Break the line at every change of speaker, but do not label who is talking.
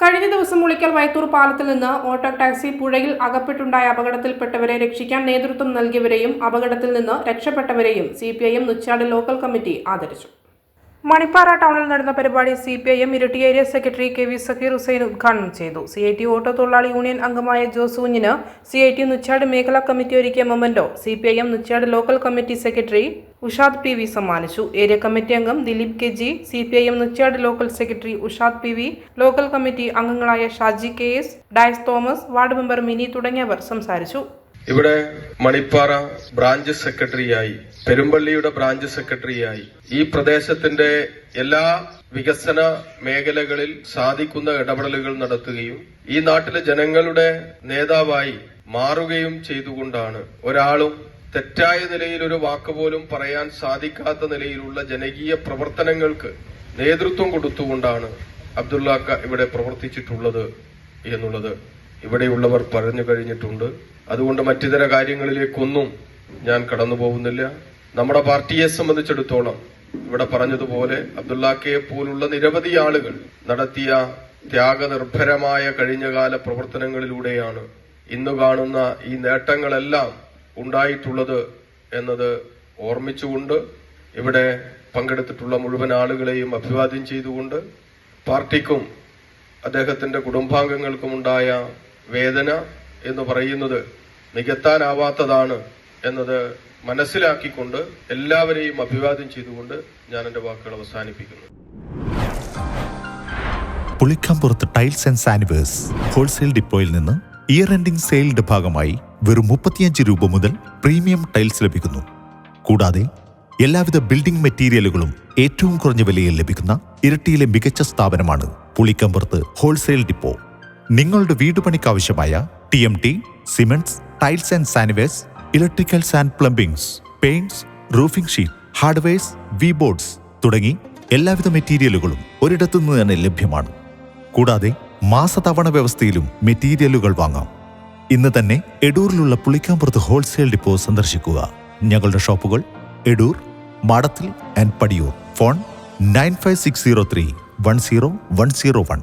കഴിഞ്ഞ ദിവസം മുളിക്കൽ വൈത്തൂർ പാലത്തിൽ നിന്ന് ഓട്ടോ ടാക്സി പുഴയിൽ അകപ്പെട്ടുണ്ടായ അപകടത്തിൽപ്പെട്ടവരെ രക്ഷിക്കാൻ നേതൃത്വം നൽകിയവരെയും അപകടത്തിൽ നിന്ന് രക്ഷപ്പെട്ടവരെയും C P I M Nuchad local committee ആദരിച്ചു. മണിപ്പാറ ടൗണിൽ നടന്ന പരിപാടി C P I M Iritty area secretary K V Zakir Hussain ഉദ്ഘാടനം ചെയ്തു. സി ഐ ടി ഓട്ടോ തൊഴിലാളി യൂണിയൻ അംഗമായ ജോസ് കുഞ്ഞിന് സി ഐ ടി നുച്ചാട് മേഖലാ കമ്മിറ്റി ഒരുക്കിയ memento C P I M Nuchad local committee secretary Ushad P V സമ്മാനിച്ചു. Area committee അംഗം Dileep K G C P I M Nuchad local secretary Ushad P V local committee അംഗങ്ങളായ Shaji K S Dias Thomas ward member Mini തുടങ്ങിയവർ സംസാരിച്ചു.
ഇവിടെ Manippara branch സെക്രട്ടറിയായി പെരുമ്പള്ളിയുടെ branch സെക്രട്ടറിയായി ഈ പ്രദേശത്തിന്റെ എല്ലാ വികസന മേഖലകളിൽ സാധിക്കുന്ന ഇടപെടലുകൾ നടത്തുകയും ഈ നാട്ടിലെ ജനങ്ങളുടെ നേതാവായി മാറുകയും ചെയ്തുകൊണ്ടാണ് ഒരാളും തെറ്റായ നിലയിൽ ഒരു വാക്ക് പോലും പറയാൻ സാധിക്കാത്ത നിലയിലുള്ള ജനകീയ പ്രവർത്തനങ്ങൾക്ക് നേതൃത്വം കൊടുത്തുകൊണ്ടാണ് അബ്ദുള്ള ഇവിടെ പ്രവർത്തിച്ചിട്ടുള്ളത് എന്നുള്ളത്. ഇവിടെയുള്ളവർ പറഞ്ഞു കഴിഞ്ഞിട്ടുണ്ട്. അതുകൊണ്ട് മറ്റിതര കാര്യങ്ങളിലേക്കൊന്നും ഞാൻ കടന്നു പോകുന്നില്ല നമ്മുടെ പാർട്ടിയെ സംബന്ധിച്ചിടത്തോളം ഇവിടെ പറഞ്ഞതുപോലെ അബ്ദുല്ലാക്കയെ പോലുള്ള നിരവധി ആളുകൾ നടത്തിയ ത്യാഗനിർഭരമായ കഴിഞ്ഞകാല പ്രവർത്തനങ്ങളിലൂടെയാണ് ഇന്ന് കാണുന്ന ഈ നേട്ടങ്ങളെല്ലാം ഉണ്ടായിട്ടുള്ളത് എന്നത് ഓർമ്മിച്ചുകൊണ്ട് ഇവിടെ പങ്കെടുത്തിട്ടുള്ള മുഴുവൻ ആളുകളെയും അഭിവാദ്യം ചെയ്തുകൊണ്ട് പാർട്ടിക്കും അദ്ദേഹത്തിന്റെ കുടുംബാംഗങ്ങൾക്കുമുണ്ടായ വേദന എന്ന് പറയുന്നത് നികത്താനാവാത്തതാണ് എന്നത് മനസ്സിലാക്കിക്കൊണ്ട് എല്ലാവരെയും അഭിവാദ്യം ചെയ്തുകൊണ്ട് ഞാൻ എന്റെ വാക്കുകൾ അവസാനിപ്പിക്കുന്നു.
Pulikkampurath tiles and saniwares wholesale ഡിപ്പോയിൽ നിന്ന് ഇയർ എൻഡിംഗ് സെയിലിന്റെ ഭാഗമായി വെറും മുപ്പത്തിയഞ്ച് രൂപ മുതൽ പ്രീമിയം ടൈൽസ് ലഭിക്കുന്നു. കൂടാതെ എല്ലാവിധ ബിൽഡിംഗ് മെറ്റീരിയലുകളും ഏറ്റവും കുറഞ്ഞ വിലയിൽ ലഭിക്കുന്ന ഇരട്ടിയിലെ മികച്ച സ്ഥാപനമാണ് പുളിക്കമ്പുറത്ത് ഹോൾസെയിൽ ഡിപ്പോ. നിങ്ങളുടെ വീടുപണിക്കാവശ്യമായ T M T cements tiles and saniwares electricals and plumbings paints roofing sheet hardwares V boards തുടങ്ങി എല്ലാവിധ മെറ്റീരിയലുകളും ഒരിടത്തു നിന്ന് തന്നെ ലഭ്യമാണ്. കൂടാതെ മാസതവണ വ്യവസ്ഥയിലും മെറ്റീരിയലുകൾ വാങ്ങാം. ഇന്ന് തന്നെ എഡൂറിലുള്ള പുളിക്കാമ്പുറത്ത് ഹോൾസെയിൽ ഡിപ്പോ സന്ദർശിക്കുക. ഞങ്ങളുടെ ഷോപ്പുകൾ Edoor Madathil and Padiyoor. Phone nine five six zero three one zero one zero one.